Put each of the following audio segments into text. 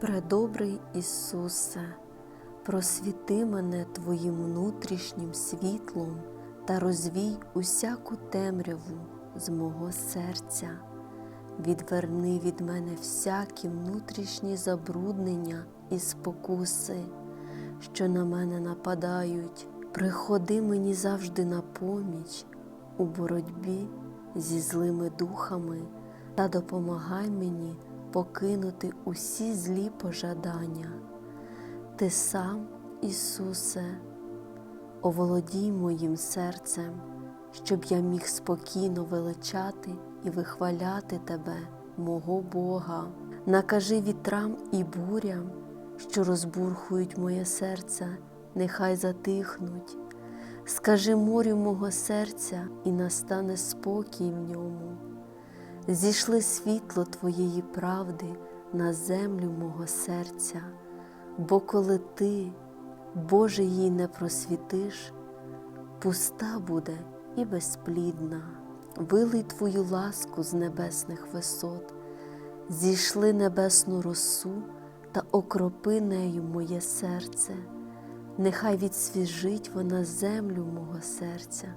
Предобрий Ісусе, просвіти мене Твоїм внутрішнім світлом та розвій усяку темряву з мого серця. Відверни від мене всякі внутрішні забруднення і спокуси, що на мене нападають. Приходи мені завжди на поміч у боротьбі зі злими духами та допомагай мені покинути усі злі пожадання. Ти сам, Ісусе, оволодій моїм серцем, щоб я міг спокійно величати і вихваляти Тебе, мого Бога. Накажи вітрам і бурям, що розбурхують моє серце, нехай затихнуть. Скажи морю мого серця, і настане спокій в ньому. Зійшли світло Твоєї правди на землю мого серця, бо коли Ти, Боже, її не просвітиш, пуста буде і безплідна, вилий Твою ласку з небесних висот, зійшли небесну росу та окропи нею моє серце, нехай відсвіжить вона землю мого серця,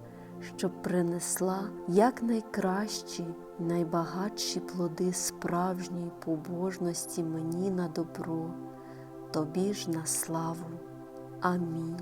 щоб принесла якнайкращі, найбагатші плоди справжньої побожності мені на добро, тобі ж на славу. Амінь.